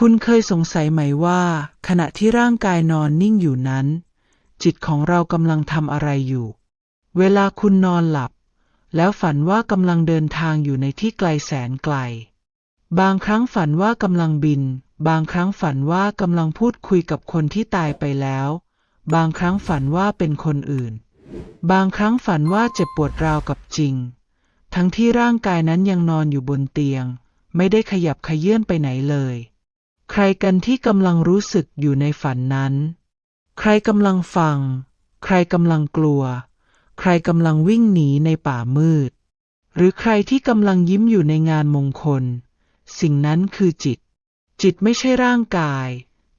คุณเคยสงสัยไหมว่า ขณะที่ร่างกายนอนนิ่งอยู่นั้น จิตของเรากำลังทำอะไรอยู่ เวลาคุณนอนหลับ แล้วฝันว่ากำลังเดินทางอยู่ในที่ไกลแสนไกล บางครั้งฝันว่ากำลังบิน บางครั้งฝันว่ากำลังพูดคุยกับคนที่ตายไปแล้ว บางครั้งฝันว่าเป็นคนอื่น บางครั้งฝันว่าเจ็บปวดราวกับจริง ทั้งที่ร่างกายนั้นยังนอนอยู่บนเตียง ไม่ได้ขยับขยื่นไปไหนเลย ใครกันที่กำลังรู้สึกอยู่ในฝันนั้น ใครกำลังฟัง ใครกำลังกลัว ใครกำลังวิ่งหนีในป่ามืด หรือใครที่กำลังยิ้มอยู่ในงานมงคล สิ่งนั้นคือจิต จิตไม่ใช่ร่างกาย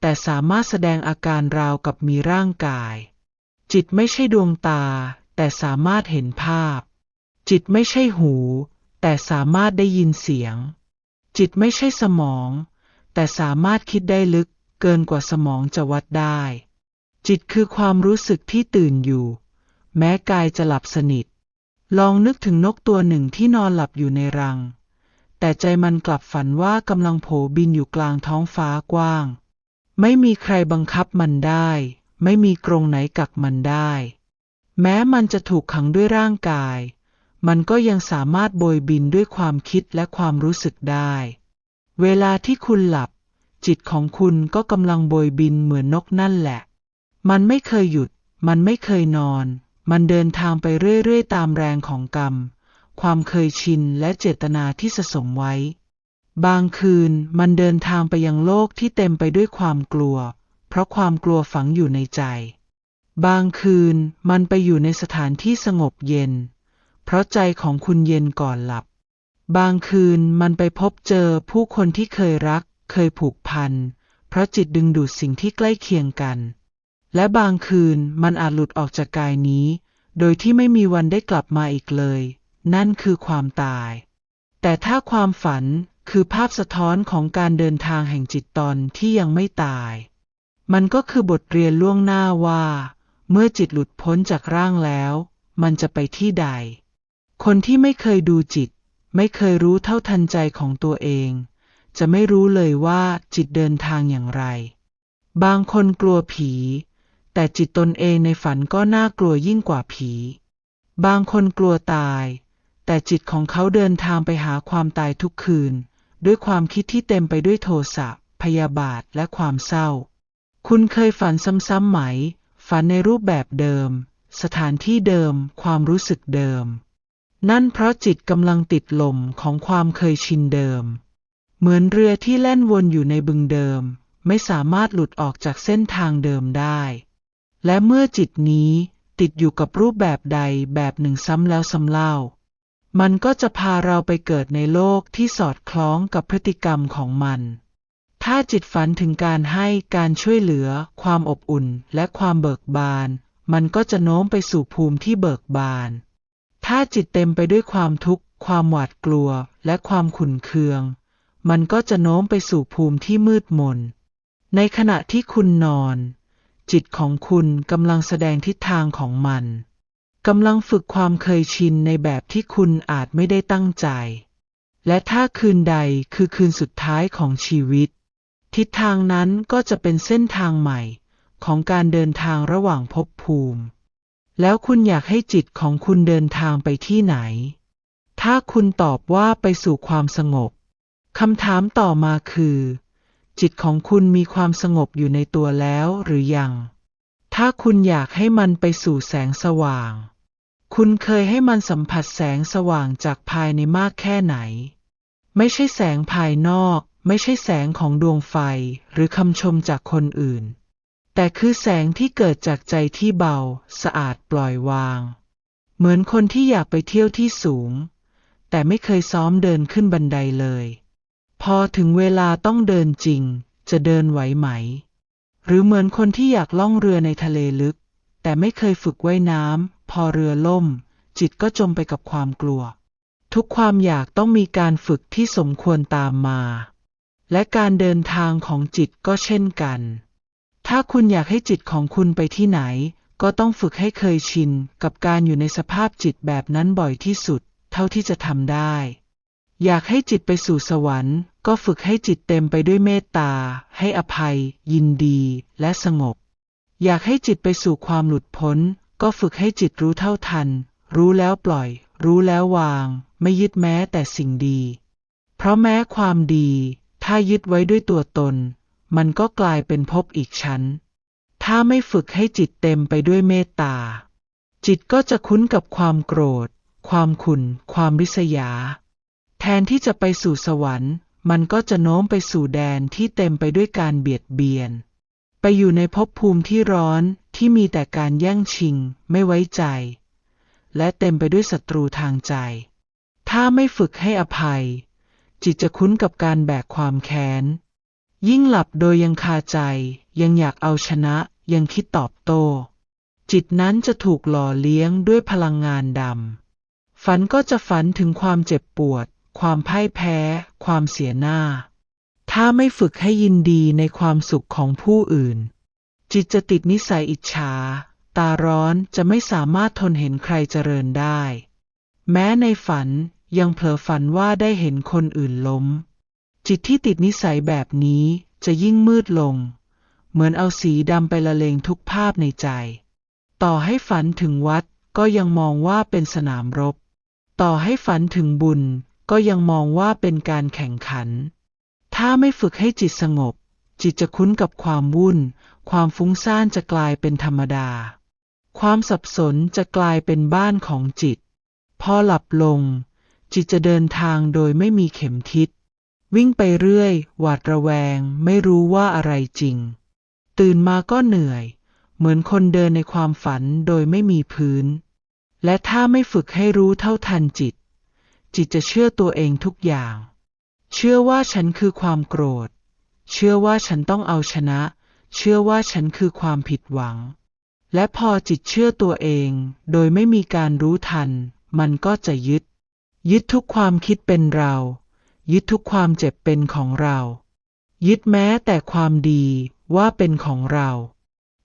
แต่สามารถแสดงอาการราวกับมีร่างกาย จิตไม่ใช่ดวงตา แต่สามารถเห็นภาพ จิตไม่ใช่หู แต่สามารถได้ยินเสียง จิตไม่ใช่สมอง แต่สามารถคิดได้ลึกเกินกว่าสมองจะวัดได้ จิตคือความรู้สึกที่ตื่นอยู่ แม้กายจะหลับสนิท ลองนึกถึงนกตัวหนึ่งที่นอนหลับอยู่ในรัง แต่ใจมันกลับฝันว่ากำลังโผบินอยู่กลางท้องฟ้ากว้าง ไม่มีใครบังคับมันได้ ไม่มีกรงไหนกักมันได้ แม้มันจะถูกขังด้วยร่างกาย มันก็ยังสามารถโบยบินด้วยความคิดและความรู้สึกได้ เวลาที่คุณหลับ จิตของคุณก็กำลังโบยบินเหมือนนกนั่นแหละ มันไม่เคยหยุด มันไม่เคยนอน มันเดินทางไปเรื่อยๆ ตามแรงของกรรม ความเคยชินและเจตนาที่สะสมไว้ บางคืนมันเดินทางไปยังโลกที่เต็มไปด้วยความกลัว เพราะความกลัวฝังอยู่ในใจ บางคืนมันไปอยู่ในสถานที่สงบเย็น เพราะใจของคุณเย็นก่อนหลับ บางคืนมันไปพบเจอผู้คนที่เคยรัก เคยผูกพัน เพราะจิตดึงดูดสิ่งที่ใกล้เคียงกัน และบางคืนมันอาจหลุดออกจากกายนี้ โดยที่ไม่มีวันได้กลับมาอีกเลย นั่นคือความตาย แต่ถ้าความฝันคือภาพสะท้อนของการเดินทางแห่งจิตตอนที่ยังไม่ตาย มันก็คือบทเรียนล่วงหน้าว่า เมื่อจิตหลุดพ้นจากร่างแล้ว มันจะไปที่ใด คนที่ไม่เคยดูจิต ไม่เคยรู้เท่าทันใจของตัวเอง จะไม่รู้เลยว่าจิตเดินทางอย่างไร บางคนกลัวผี แต่จิตตนเองในฝันก็น่ากลัวยิ่งกว่าผี บางคนกลัวตาย แต่จิตของเขาเดินทางไปหาความตายทุกคืน ด้วยความคิดที่เต็มไปด้วยโทสะพยาบาทและความเศร้า คุณเคยฝันซ้ำๆไหม ฝันในรูปแบบเดิม สถานที่เดิม ความรู้สึกเดิม นั่นเพราะจิตกำลังติดลมของความเคยชินเดิม เหมือนเรือที่แล่นวนอยู่ในบึงเดิม ไม่สามารถหลุดออกจากเส้นทางเดิมได้ และเมื่อจิตนี้ติดอยู่กับรูปแบบใดแบบหนึ่งซ้ำแล้วซ้ำเล่า มันก็จะพาเราไปเกิดในโลกที่สอดคล้องกับพฤติกรรมของมัน ถ้าจิตฝันถึงการให้การช่วยเหลือ ความอบอุ่นและความเบิกบาน มันก็จะโน้มไปสู่ภูมิที่เบิกบาน ถ้าจิตเต็มไปด้วยความทุกข์ ความหวาดกลัว และความขุ่นเคือง มันก็จะโน้มไปสู่ภูมิที่มืดมน ในขณะที่คุณนอน จิตของคุณกำลังแสดงทิศทางของมันกำลังฝึกความเคยชินในแบบที่คุณอาจไม่ได้ตั้งใจ และถ้าคืนใดคือคืนสุดท้ายของชีวิต ทิศทางนั้นก็จะเป็นเส้นทางใหม่ของการเดินทางระหว่างภพภูมิ แล้วคุณอยากให้จิตของคุณเดินทางไปที่ไหน ถ้าคุณตอบว่าไปสู่ความสงบคำถามต่อมาคือ จิตของคุณมีความสงบอยู่ในตัวแล้วหรือยัง ถ้าคุณอยากให้มันไปสู่แสงสว่าง คุณเคยให้มันสัมผัสแสงสว่างจากภายในมากแค่ไหน ไม่ใช่แสงภายนอก ไม่ใช่แสงของดวงไฟหรือคำชมจากคนอื่น แต่คือแสงที่เกิดจากใจที่เบา สะอาดปล่อยวาง เหมือนคนที่อยากไปเที่ยวที่สูง แต่ไม่เคยซ้อมเดินขึ้นบันไดเลย พอถึงเวลาต้องเดินจริง จะเดินไหวไหม หรือเหมือนคนที่อยากล่องเรือในทะเลลึก แต่ไม่เคยฝึกว่ายน้ำพอเรือล่ม จิตก็จมไปกับความกลัว ทุกความอยากต้องมีการฝึกที่สมควรตามมา และการเดินทางของจิตก็เช่นกัน ถ้าคุณอยากให้จิตของคุณไปที่ไหน ก็ต้องฝึกให้เคยชินกับการอยู่ในสภาพจิตแบบนั้นบ่อยที่สุด เท่าที่จะทำได้ อยากให้จิตไปสู่สวรรค์ ก็ฝึกให้จิตเต็มไปด้วยเมตตา ให้อภัย ยินดี และสงบ อยากให้จิตไปสู่ความหลุดพ้น ก็ฝึกให้จิตรู้เท่าทัน รู้แล้วปล่อย รู้แล้ววาง ไม่ยึดแม้แต่สิ่งดี เพราะแม้ความดี ถ้ายึดไว้ด้วยตัวตน มันก็กลายเป็นภพอีกชั้น ถ้าไม่ฝึกให้จิตเต็มไปด้วยเมตตา จิตก็จะคุ้นกับความโกรธ ความขุ่น ความริษยา แทนที่จะไปสู่สวรรค์ มันก็จะโน้มไปสู่แดนที่เต็มไปด้วยการเบียดเบียน ไปอยู่ในภพภูมิที่ร้อนที่มีแต่การแย่งชิง ไม่ไว้ใจ และเต็มไปด้วยศัตรูทางใจ ถ้าไม่ฝึกให้อภัย จิตจะคุ้นกับการแบกความแค้น ยิ่งหลับโดยยังคาใจ ยังอยากเอาชนะ ยังคิดตอบโต้ จิตนั้นจะถูกหล่อเลี้ยงด้วยพลังงานดำ ฝันก็จะฝันถึงความเจ็บปวด ความพ่ายแพ้ ความเสียหน้า ถ้าไม่ฝึกให้ยินดีในความสุขของผู้อื่น จิตจะติดนิสัยอิจฉา ตาร้อนจะไม่สามารถทนเห็นใครเจริญได้ แม้ในฝันยังเผลอฝันว่าได้เห็นคนอื่นล้ม จิตที่ติดนิสัยแบบนี้จะยิ่งมืดลง เหมือนเอาสีดำไปละเลงทุกภาพในใจ ต่อให้ฝันถึงวัดก็ยังมองว่าเป็นสนามรบ ต่อให้ฝันถึงบุญก็ยังมองว่าเป็นการแข่งขัน ถ้าไม่ฝึกให้จิตสงบ จิตจะคุ้นกับความวุ่น ความฟุ้งซ่านจะกลายเป็นธรรมดา ความสับสนจะกลายเป็นบ้านของจิต พอหลับลง จิตจะเดินทางโดยไม่มีเข็มทิศ วิ่งไปเรื่อย หวาดระแวง ไม่รู้ว่าอะไรจริง ตื่นมาก็เหนื่อย เหมือนคนเดินในความฝันโดยไม่มีพื้น และถ้าไม่ฝึกให้รู้เท่าทันจิต จิตจะเชื่อตัวเองทุกอย่าง เชื่อว่าฉันคือความโกรธ เชื่อว่าฉันต้องเอาชนะ เชื่อว่าฉันคือความผิดหวัง และพอจิตเชื่อตัวเอง โดยไม่มีการรู้ทัน มันก็จะยึด ยึดทุกความคิดเป็นเรา ยึดทุกความเจ็บเป็นของเรา ยึดแม้แต่ความดีว่าเป็นของเรา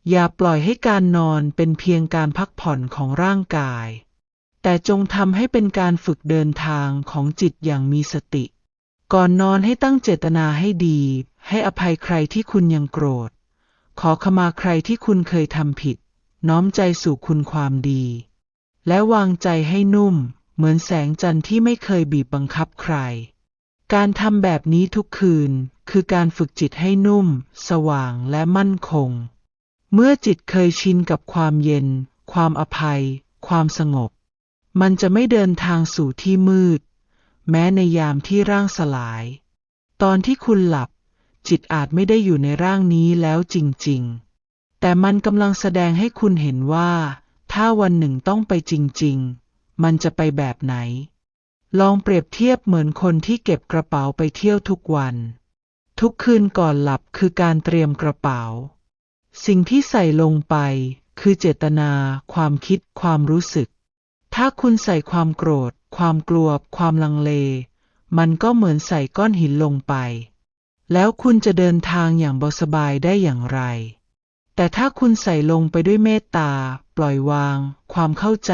อย่าปล่อยให้การนอนเป็นเพียงการพักผ่อนของร่างกาย แต่จงทำให้เป็นการฝึกเดินทางของจิตอย่างมีสติ ก่อนนอนให้ตั้งเจตนาให้ดี ให้อภัยใครที่คุณยังโกรธ ขอขมาใครที่คุณเคยทำผิด น้อมใจสู่คุณความดี และวางใจให้นุ่ม เหมือนแสงจันทร์ที่ไม่เคยบีบบังคับใคร การทำแบบนี้ทุกคืน คือการฝึกจิตให้นุ่ม สว่างและมั่นคง เมื่อจิตเคยชินกับความเย็น ความอภัย ความสงบ มันจะไม่เดินทางสู่ที่มืด แม้ในยามที่ร่างสลาย ตอนที่คุณหลับ จิตอาจไม่ได้อยู่ในร่างนี้แล้วจริง ๆ แต่มันกำลังแสดงให้คุณเห็นว่า ถ้าวันหนึ่งต้องไปจริง ๆ มันจะไปแบบไหน ลองเปรียบเทียบเหมือนคนที่เก็บกระเป๋าไปเที่ยวทุกวัน ทุกคืนก่อนหลับคือการเตรียมกระเป๋า สิ่งที่ใส่ลงไปคือเจตนา ความคิด ความรู้สึก ถ้าคุณใส่ความโกรธ ความกลัว ความลังเล มันก็เหมือนใส่ก้อนหินลงไป แล้วคุณจะเดินทางอย่างเบาสบายได้อย่างไร แต่ถ้าคุณใส่ลงไปด้วยเมตตา ปล่อยวาง ความเข้าใจ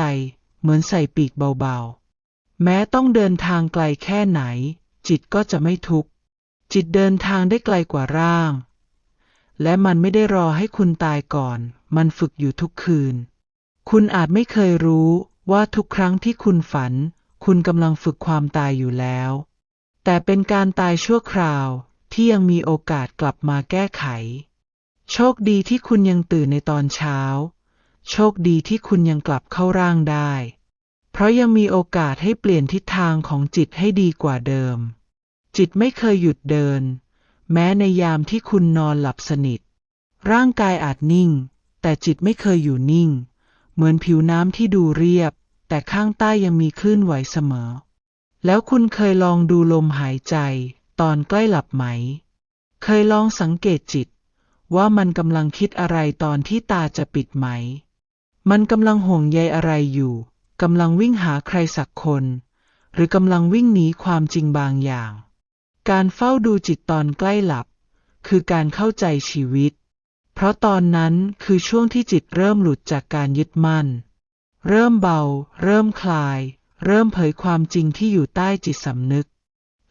เหมือนใส่ปีกเบาๆ แม้ต้องเดินทางไกลแค่ไหน จิตก็จะไม่ทุกข์ จิตเดินทางได้ไกลกว่าร่าง และมันไม่ได้รอให้คุณตายก่อน มันฝึกอยู่ทุกคืน คุณอาจไม่เคยรู้ว่าทุกครั้งที่คุณฝัน คุณกำลังฝึกความตายอยู่แล้ว แต่เป็นการตายชั่วคราวที่ยังมีโอกาสกลับมาแก้ไข โชคดีที่คุณยังตื่นในตอนเช้า โชคดีที่คุณยังกลับเข้าร่างได้ เพราะยังมีโอกาสให้เปลี่ยนทิศทางของจิตให้ดีกว่าเดิม จิตไม่เคยหยุดเดิน แม้ในยามที่คุณนอนหลับสนิท ร่างกายอาจนิ่ง แต่จิตไม่เคยอยู่นิ่ง เหมือนผิวน้ำที่ดูเรียบ แต่ข้างใต้ยังมีคลื่นไหวเสมอ แล้วคุณเคยลองดูลมหายใจ ตอนใกล้หลับไหม เคยลองสังเกตจิต ว่ามันกำลังคิดอะไรตอนที่ตาจะปิดไหม มันกำลังห่วงใยอะไรอยู่ กำลังวิ่งหาใครสักคน หรือกำลังวิ่งหนีความจริงบางอย่าง การเฝ้าดูจิตตอนใกล้หลับ คือการเข้าใจชีวิต เพราะตอนนั้นคือช่วงที่จิตเริ่มหลุดจากการยึดมั่น เริ่มเบา เริ่มคลาย เริ่มเผยความจริงที่อยู่ใต้จิตสำนึก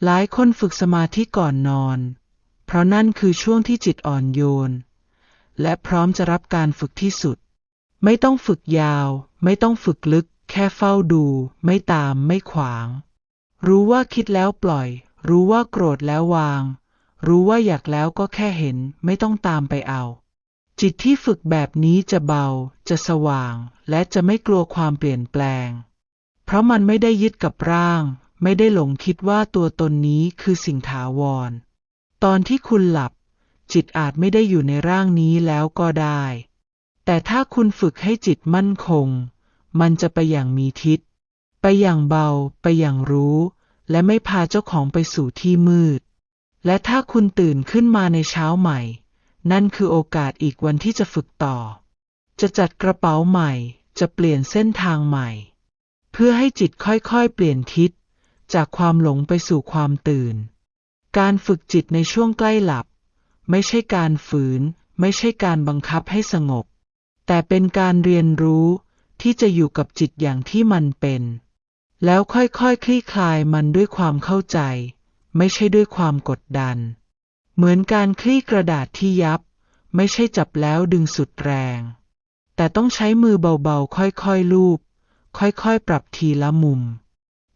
หลายคนฝึกสมาธิก่อนนอน เพราะนั่นคือช่วงที่จิตอ่อนโยน และพร้อมจะรับการฝึกที่สุด ไม่ต้องฝึกยาว ไม่ต้องฝึกลึก ค่เฝ้าดู ไม่ตามไม่ขวาง รู้ว่าคิดแล้วปล่อย รู้ว่าโกรธแล้ววาง รู้ว่าอยากแล้วก็แค่เห็น ไม่ต้องตามไปเอา จิตที่ฝึกแบบนี้จะเบา จะสว่าง และจะไม่กลัวความเปลี่ยนแปลง เพราะมันไม่ได้ยึดกับร่าง ไม่ได้หลงคิดว่าตัวตนนี้คือสิ่งถาวร ตอนที่คุณหลับ จิตอาจไม่ได้อยู่ในร่างนี้แล้วก็ได้ แต่ถ้าคุณฝึกให้จิตมั่นคง มันจะไปอย่างมีทิศ ไปอย่างเบา ไปอย่างรู้ และไม่พาเจ้าของไปสู่ที่มืด และถ้าคุณตื่นขึ้นมาในเช้าใหม่ นั่นคือโอกาสอีกวันที่จะฝึกต่อ จะจัดกระเป๋าใหม่ จะเปลี่ยนเส้นทางใหม่ เพื่อให้จิตค่อยๆ เปลี่ยนทิศ จากความหลงไปสู่ความตื่น การฝึกจิตในช่วงใกล้หลับ ไม่ใช่การฝืน ไม่ใช่การบังคับให้สงบ แต่เป็นการเรียนรู้ ที่จะอยู่กับจิตอย่างที่มันเป็น แล้วค่อยๆคคลี่คลายมันด้วยความเข้าใจ ไม่ใช่ด้วยความกดดัน เหมือนการคลี่กระดาษที่ยับ ไม่ใช่จับแล้วดึงสุดแรง แต่ต้องใช้มือเบาๆ ค่อยๆลูบค่อยๆ ปรับทีละมุม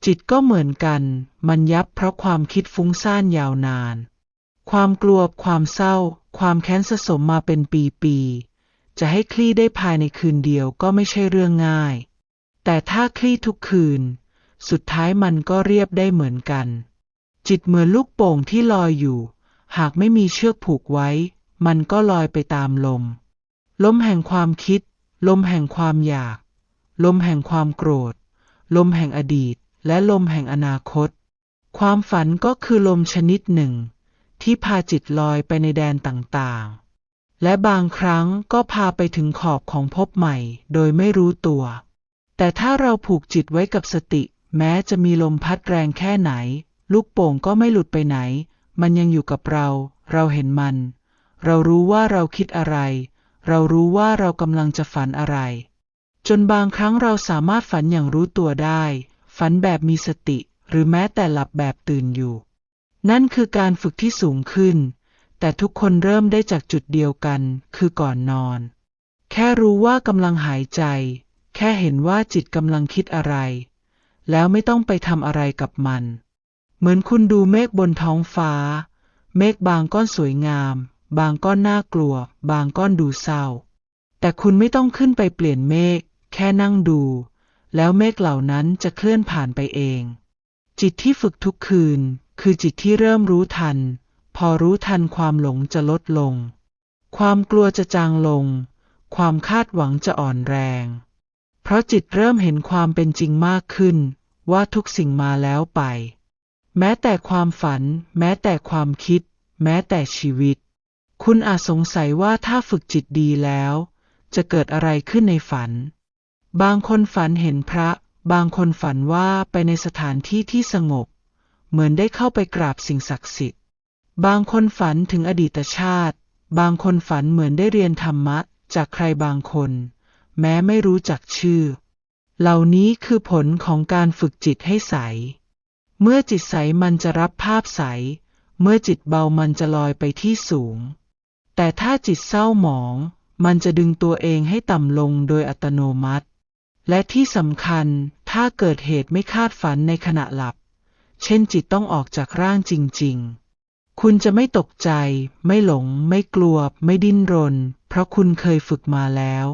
จิตก็เหมือนกัน มันยับเพราะความคิดฟุ้งซ่านยาวนาน ความกลัวความเศร้า ความแค้นสะสมมาเป็นปีๆ จะให้คลี่ได้ภายในคืนเดียวก็ไม่ใช่เรื่องง่าย แต่ถ้าคลี่ทุกคืน สุดท้ายมันก็เรียบได้เหมือนกัน จิตเหมือนลูกโป่งที่ลอยอยู่ หากไม่มีเชือกผูกไว้ มันก็ลอยไปตามลม ลมแห่งความคิด ลมแห่งความอยาก ลมแห่งความโกรธ ลมแห่งอดีต และลมแห่งอนาคต ความฝันก็คือลมชนิดหนึ่ง ที่พาจิตลอยไปในแดนต่างๆ และบางครั้งก็พาไปถึงขอบของภพใหม่ โดยไม่รู้ตัว แต่ถ้าเราผูกจิตไว้กับสติ แม้จะมีลมพัดแรงแค่ไหน ลูกโป่งก็ไม่หลุดไปไหน มันยังอยู่กับเรา เราเห็นมัน เรารู้ว่าเราคิดอะไร เรารู้ว่าเรากำลังจะฝันอะไร จนบางครั้งเราสามารถฝันอย่างรู้ตัวได้ ฝันแบบมีสติ หรือแม้แต่หลับแบบตื่นอยู่ นั่นคือการฝึกที่สูงขึ้น แต่ทุกคนเริ่มได้จากจุดเดียวกัน คือก่อนนอน แค่รู้ว่ากำลังหายใจ แค่เห็นว่าจิตกำลังคิดอะไร แล้วไม่ต้องไปทำอะไรกับมัน เหมือนคุณดูเมฆบนท้องฟ้า เมฆบางก้อนสวยงาม บางก้อนน่ากลัว บางก้อนดูเศร้า แต่คุณไม่ต้องขึ้นไปเปลี่ยนเมฆ แค่นั่งดู แล้วเมฆเหล่านั้นจะเคลื่อนผ่านไปเอง จิตที่ฝึกทุกคืน คือจิตที่เริ่มรู้ทัน อรู้ทันความหลงจะลดลง ความกลัวจะจางลง ความคาดหวังจะอ่อนแรง เพราะจิตเริ่มเห็นความเป็นจริงมากขึ้น ว่าทุกสิ่งมาแล้วไป แม้แต่ความฝัน แม้แต่ความคิด แม้แต่ชีวิต คุณอาจสงสัยว่าถ้าฝึกจิตดีแล้ว จะเกิดอะไรขึ้นในฝัน บางคนฝันเห็นพระ บางคนฝันว่าไปในสถานที่ที่สงบ เหมือนได้เข้าไปกราบสิ่งศักดิ์สิทธิ์ บางคนฝันถึงอดีตชาติ บางคนฝันเหมือนได้เรียนธรรมะ จากใครบางคน แม้ไม่รู้จักชื่อ เหล่านี้คือผลของการฝึกจิตให้ใส เมื่อจิตใสมันจะรับภาพใส เมื่อจิตเบามันจะลอยไปที่สูง แต่ถ้าจิตเศร้าหมอง มันจะดึงตัวเองให้ต่ำลงโดยอัตโนมัติ และที่สำคัญถ้าเกิดเหตุไม่คาดฝันในขณะหลับ เช่นจิตต้องออกจากร่างจริง ๆ คุณจะไม่ตกใจ ไม่หลง ไม่กลัว ไม่ดิ้นรน เพราะคุณเคยฝึกมาแล้ว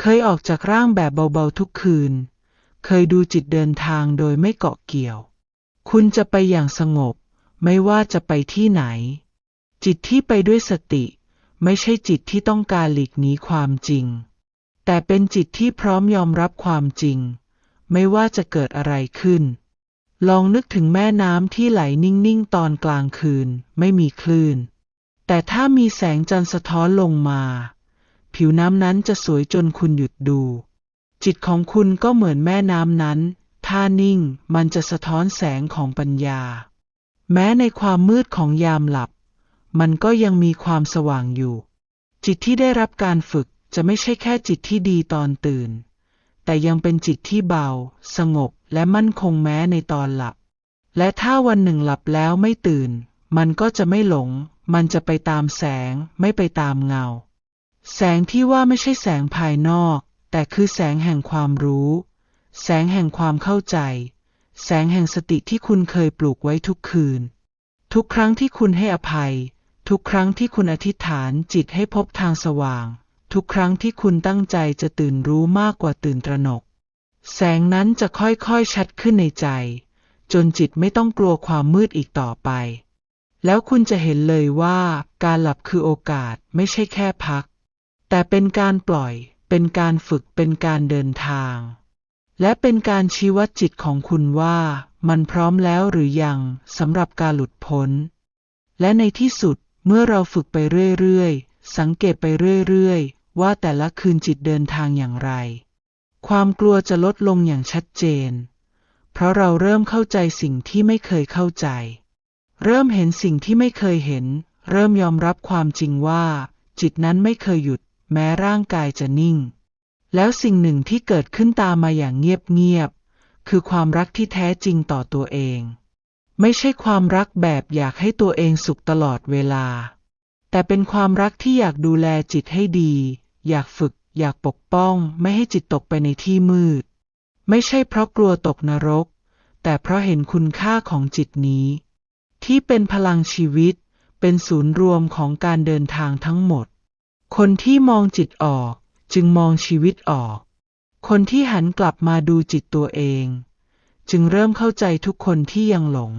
เคยออกจากร่างแบบเบาๆทุกคืน เคยดูจิตเดินทางโดยไม่เกาะเกี่ยว คุณจะไปอย่างสงบ ไม่ว่าจะไปที่ไหน จิตที่ไปด้วยสติ ไม่ใช่จิตที่ต้องการหลีกหนีความจริง แต่เป็นจิตที่พร้อมยอมรับความจริง ไม่ว่าจะเกิดอะไรขึ้น ลองนึกถึงแม่น้ำที่ไหลนิ่งๆ ตอนกลางคืนไม่มีคลื่น แต่ถ้ามีแสงจันทร์สะท้อนลงมา ผิวน้ำนั้นจะสวยจนคุณหยุดดู จิตของคุณก็เหมือนแม่น้ำนั้น ถ้านิ่งมันจะสะท้อนแสงของปัญญา แม้ในความมืดของยามหลับ มันก็ยังมีความสว่างอยู่ จิตที่ได้รับการฝึกจะไม่ใช่แค่จิตที่ดีตอนตื่น แต่ยังเป็นจิตที่เบา สงบและมั่นคงแม้ในตอนหลับ และถ้าวันหนึ่งหลับแล้วไม่ตื่น มันก็จะไม่หลง มันจะไปตามแสง ไม่ไปตามเงา แสงที่ว่าไม่ใช่แสงภายนอก แต่คือแสงแห่งความรู้ แสงแห่งความเข้าใจ แสงแห่งสติที่คุณเคยปลูกไว้ทุกคืน ทุกครั้งที่คุณให้อภัย ทุกครั้งที่คุณอธิษฐานจิตให้พบทางสว่าง ทุกครั้งที่คุณตั้งใจจะตื่นรู้มากกว่าตื่นตระหนก แสงนั้นจะค่อยๆชัดขึ้นในใจ จนจิตไม่ต้องกลัวความมืดอีกต่อไป แล้วคุณจะเห็นเลยว่าการหลับคือโอกาสไม่ใช่แค่พัก แต่เป็นการปล่อย เป็นการฝึกเป็นการเดินทาง และเป็นการชี้วัดจิตของคุณว่า มันพร้อมแล้วหรือยังสำหรับการหลุดพ้น และในที่สุดเมื่อเราฝึกไปเรื่อยๆ สังเกตไปเรื่อยๆ ว่าแต่ละคืนจิตเดินทางอย่างไร ความกลัวจะลดลงอย่างชัดเจน เพราะเราเริ่มเข้าใจสิ่งที่ไม่เคยเข้าใจ เริ่มเห็นสิ่งที่ไม่เคยเห็น เริ่มยอมรับความจริงว่า จิตนั้นไม่เคยหยุด แม้ร่างกายจะนิ่ง แล้วสิ่งหนึ่งที่เกิดขึ้นตามมาอย่างเงียบๆคือความรักที่แท้จริงต่อตัวเอง ไม่ใช่ความรักแบบอยากให้ตัวเองสุขตลอดเวลา แต่เป็นความรักที่อยากดูแลจิตให้ดี อยากฝึก อยากปกป้อง ไม่ให้จิตตกไปในที่มืด ไม่ใช่เพราะกลัวตกนรก แต่เพราะเห็นคุณค่าของจิตนี้ ที่เป็นพลังชีวิต เป็นศูนย์รวมของการเดินทางทั้งหมด คนที่มองจิตออก จึงมองชีวิตออก คนที่หันกลับมาดูจิตตัวเอง จึงเริ่มเข้าใจทุกคนที่ยังหลง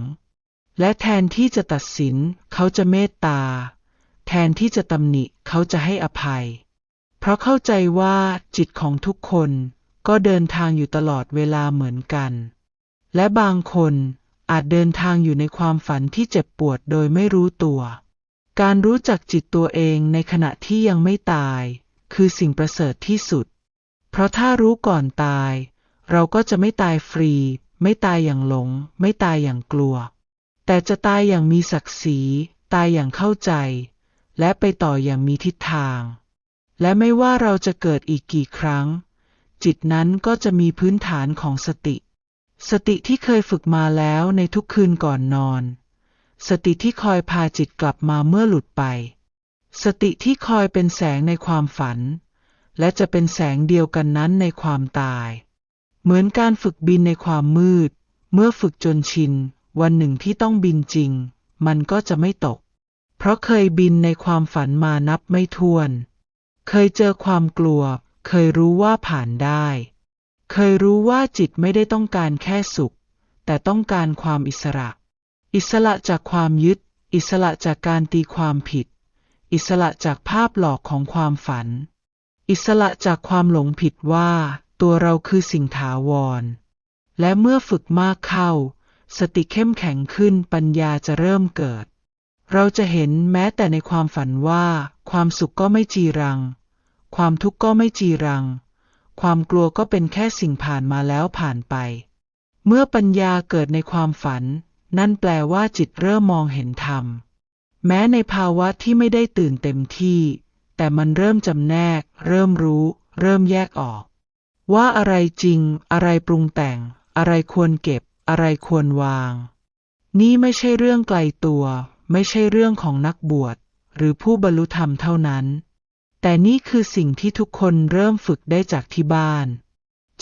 และแทนที่จะตัดสิน เขาจะเมตตา แทนที่จะตำหนิเขาจะให้อภัย เพราะเข้าใจว่าจิตของทุกคนก็เดินทางอยู่ตลอดเวลาเหมือนกัน และบางคนอาจเดินทางอยู่ในความฝันที่เจ็บปวดโดยไม่รู้ตัว การรู้จักจิตตัวเองในขณะที่ยังไม่ตาย คือสิ่งประเสริฐที่สุด เพราะถ้ารู้ก่อนตาย เราก็จะไม่ตายฟรี ไม่ตายอย่างหลง ไม่ตายอย่างกลัว แต่จะตายอย่างมีศักดิ์ศรี ตายอย่างเข้าใจ และไปต่ออย่างมีทิศทาง และไม่ว่าเราจะเกิดอีกกี่ครั้ง จิตนั้นก็จะมีพื้นฐานของสติ สติที่เคยฝึกมาแล้วในทุกคืนก่อนนอน สติที่คอยพาจิตกลับมาเมื่อหลุดไป สติที่คอยเป็นแสงในความฝัน และจะเป็นแสงเดียวกันนั้นในความตาย เหมือนการฝึกบินในความมืด เมื่อฝึกจนชิน วันหนึ่งที่ต้องบินจริง มันก็จะไม่ตก เพราะเคยบินในความฝันมานับไม่ถ้วน เคยเจอความกลัว เคยรู้ว่าผ่านได้ เคยรู้ว่าจิตไม่ได้ต้องการแค่สุข แต่ต้องการความอิสระ อิสระจากความยึด อิสระจากการตีความผิด อิสระจากภาพหลอกของความฝัน อิสระจากความหลงผิดว่า ตัวเราคือสิ่งถาวร และเมื่อฝึกมากเข้า สติเข้มแข็งขึ้นปัญญาจะเริ่มเกิด เราจะเห็นแม้แต่ในความฝันว่า ความสุขก็ไม่จีรัง ความทุกข์ก็ไม่จีรัง ความกลัวก็เป็นแค่สิ่งผ่านมาแล้วผ่านไป เมื่อปัญญาเกิดในความฝัน นั่นแปลว่าจิตเริ่มมองเห็นธรรม แม้ในภาวะที่ไม่ได้ตื่นเต็มที่ แต่มันเริ่มจำแนก เริ่มรู้ เริ่มแยกออก ว่าอะไรจริง อะไรปรุงแต่ง อะไรควรเก็บ อะไรควรวาง นี่ไม่ใช่เรื่องไกลตัว ไม่ใช่เรื่องของนักบวช หรือผู้บรรลุธรรมเท่านั้น แต่นี่คือสิ่งที่ทุกคนเริ่มฝึกได้จากที่บ้าน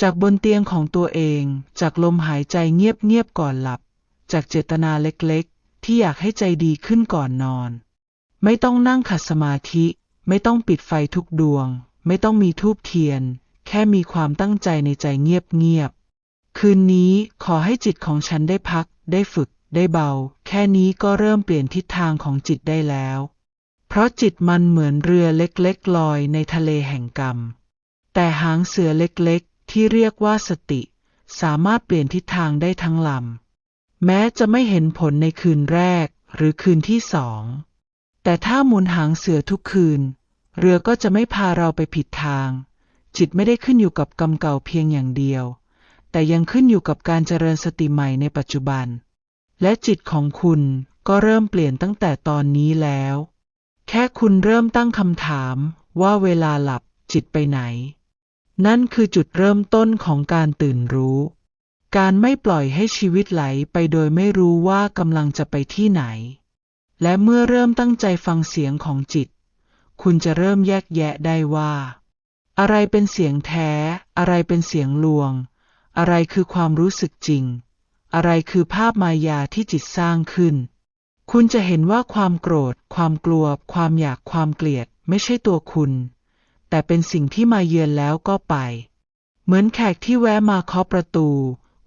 จากบนเตียงของตัวเอง จากลมหายใจเงียบๆก่อนหลับ จากเจตนาเล็กๆ ที่อยากให้ใจดีขึ้นก่อนนอน ไม่ต้องนั่งขัดสมาธิ ไม่ต้องปิดไฟทุกดวง ไม่ต้องมีทูบเทียน แค่มีความตั้งใจในใจเงียบๆคืนนี้ขอให้จิตของฉันได้พักได้ฝึก ได้เบา แค่นี้ก็เริ่มเปลี่ยนทิศทางของจิตได้แล้ว เพราะจิตมันเหมือนเรือเล็กๆลอยในทะเลแห่งกรรม แต่หางเสือเล็กๆ ที่เรียกว่าสติ สามารถเปลี่ยนทิศทางได้ทั้งลำ แม้จะไม่เห็นผลในคืนแรกหรือคืนที่สอง แต่ถ้าหมุนหางเสือทุกคืน เรือก็จะไม่พาเราไปผิดทาง จิตไม่ได้ขึ้นอยู่กับกรรมเก่าเพียงอย่างเดียว แต่ยังขึ้นอยู่กับการเจริญสติใหม่ในปัจจุบัน และจิตของคุณก็เริ่มเปลี่ยนตั้งแต่ตอนนี้แล้ว แค่คุณเริ่มตั้งคำถามว่าเวลาหลับจิตไปไหน นั่นคือจุดเริ่มต้นของการตื่นรู้ การไม่ปล่อยให้ชีวิตไหลไปโดยไม่รู้ว่ากำลังจะไปที่ไหน และเมื่อเริ่มตั้งใจฟังเสียงของจิต คุณจะเริ่มแยกแยะได้ว่า อะไรเป็นเสียงแท้ อะไรเป็นเสียงลวง อะไรคือความรู้สึกจริง อะไรคือภาพมายาที่จิตสร้างขึ้น คุณจะเห็นว่าความโกรธ ความกลัว ความอยาก ความเกลียด ไม่ใช่ตัวคุณ แต่เป็นสิ่งที่มาเยือนแล้วก็ไป เหมือนแขกที่แวะมาเคาะประตู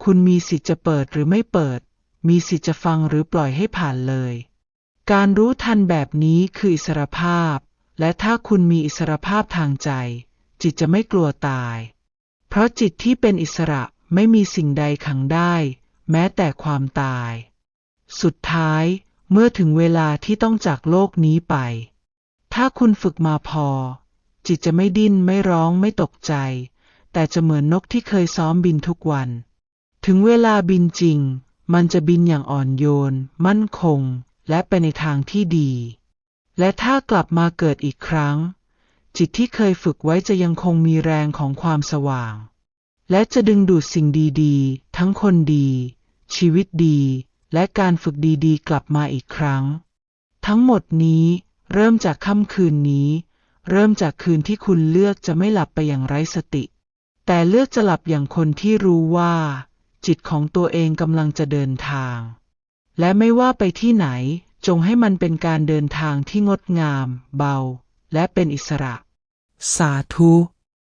คุณมีสิทธิ์จะเปิดหรือไม่เปิด มีสิทธิ์จะฟังหรือปล่อยให้ผ่านเลย การรู้ทันแบบนี้คืออิสรภาพ และถ้าคุณมีอิสรภาพทางใจ จิตจะไม่กลัวตาย เพราะจิตที่เป็นอิสระไม่มีสิ่งใดขังได้ แม้แต่ความตาย สุดท้ายเมื่อถึงเวลาที่ต้องจากโลกนี้ไป ถ้าคุณฝึกมาพอ จิตจะไม่ดิ้นไม่ร้องไม่ตกใจ แต่จะเหมือนนกที่เคยซ้อมบินทุกวัน ถึงเวลาบินจริง มันจะบินอย่างอ่อนโยน มั่นคง และไปในทางที่ดี และถ้ากลับมาเกิดอีกครั้ง จิตที่เคยฝึกไว้จะยังคงมีแรงของความสว่าง และจะดึงดูดสิ่งดีๆ ทั้งคนดี ชีวิตดี และการฝึกดีๆ กลับมาอีกครั้ง ทั้งหมดนี้เริ่มจากค่ำคืนนี้ เริ่มจากคืนที่คุณเลือกจะไม่หลับไปอย่างไร้สติ แต่เลือกจะหลับอย่างคนที่รู้ว่า จิตของตัวเองกำลังจะเดินทาง และไม่ว่าไปที่ไหน จงให้มันเป็นการเดินทางที่งดงาม เบา และเป็นอิสระ สาธุ